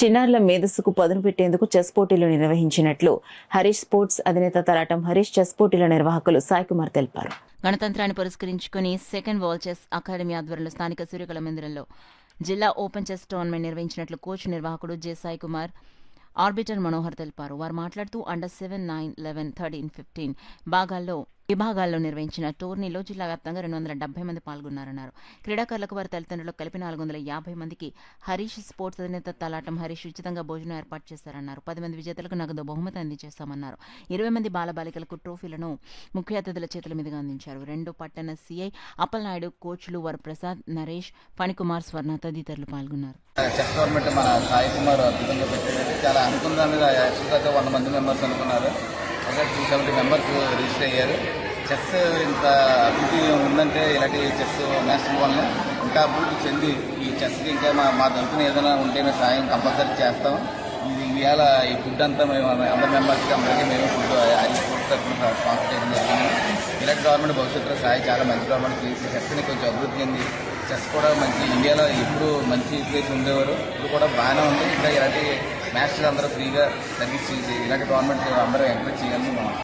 చిన్నారుల మేధస్సుకు పదును పెట్టేందుకు చెస్ పోటీలు నిర్వహించినట్లు హరీష్ స్పోర్ట్స్ అధినేత తలాటం హరీష్ చెస్ పోటీల నిర్వాహకులు సాయి కుమార్ తెలిపారు. గణతంత్రాన్ని పురస్కరించుకుని సెకండ్ వాల్ చెస్ అకాడమీ ఆధ్వర్యంలో స్థానిక సూర్యకళ మందిరంలో జిల్లా ఓపెన్ చెస్ టోర్నమెంట్ నిర్వహించినట్లు కోచ్ నిర్వాహకుడు జె సాయి కుమార్ ఆర్బిటర్ మనోహర్ తెలిపారు. వారు మాట్లాడుతూ under seven nine eleven thirteen fifteen భాగాల్లో విభాగాల్లో నిర్వహించిన టోర్నీలో జిల్లా వ్యాప్తంగా రెండు వందల డెబ్బై మంది పాల్గొన్నారన్నారు. క్రీడాకారులకు వారి తల్లిదండ్రులకు కలిపి నాలుగు వందల యాభై మందికి హరీష్ స్పోర్ట్స్ అధినేత తలాటం హరీష్ ఉచితంగా భోజనం ఏర్పాటు చేశారన్నారు. పది మంది విజేతలకు నగదు బహుమతి అందించేస్తామన్నారు ఇరవై మంది బాలబాలికలకు ట్రోఫీలను ముఖ్య అతిథుల చేతుల మీదుగా అందించారు. రెండు పట్టణ సీఐ అప్పలనాయుడు కోచ్లు వరప్రసాద్ నరేష్ ఫణికుమార్ స్వర్ణ తదితరులు పాల్గొన్నారు. చెస్ టోర్నమెంట్ మన సాయి కుమార్ అద్భుతంగా చాలా అనుకున్న యాక్చువల్గా వంద మంది మెంబర్స్ అనుకున్నారు. ఒక టూ సెవెంటీ మెంబర్స్ రిజిస్టర్ అయ్యారు. చెస్ ఇంత అభివృద్ధి ఉందంటే ఇలాంటి చెస్ నేషనల్ వల్ల ఇంకా అభివృద్ధి చెంది ఈ చెస్కి ఇంకా మా మా తరఫున ఏదైనా ఉంటే మేము సాయం కంపల్సరీ చేస్తాం. ఇది ఇవాళ ఈ ఫుడ్ అంతా మేము అందరి మెంబర్స్కి అందరికీ మేము ఫుడ్ అది ఫుడ్ తరఫున స్పాన్సర్ చేయడం జరిగింది. ఇలాంటి గవర్నమెంట్ భవిష్యత్తులో సాయి చాలా మంచి గవర్నమెంట్ చేసి చెస్ని కొంచెం అభివృద్ధి చెంది చెస్ కూడా మంచి ఇండియాలో ఎప్పుడు మంచి ప్లేస్ ఉండేవారు. ఇప్పుడు కూడా బాగానే ఉంది. ఇంకా ఇలాంటి మ్యాచ్లు అందరూ ఫ్రీగా సర్వీస్ చేసి ఇలాంటి గవర్నమెంట్ అందరూ ఎంకరేజ్ చేయాలని మనం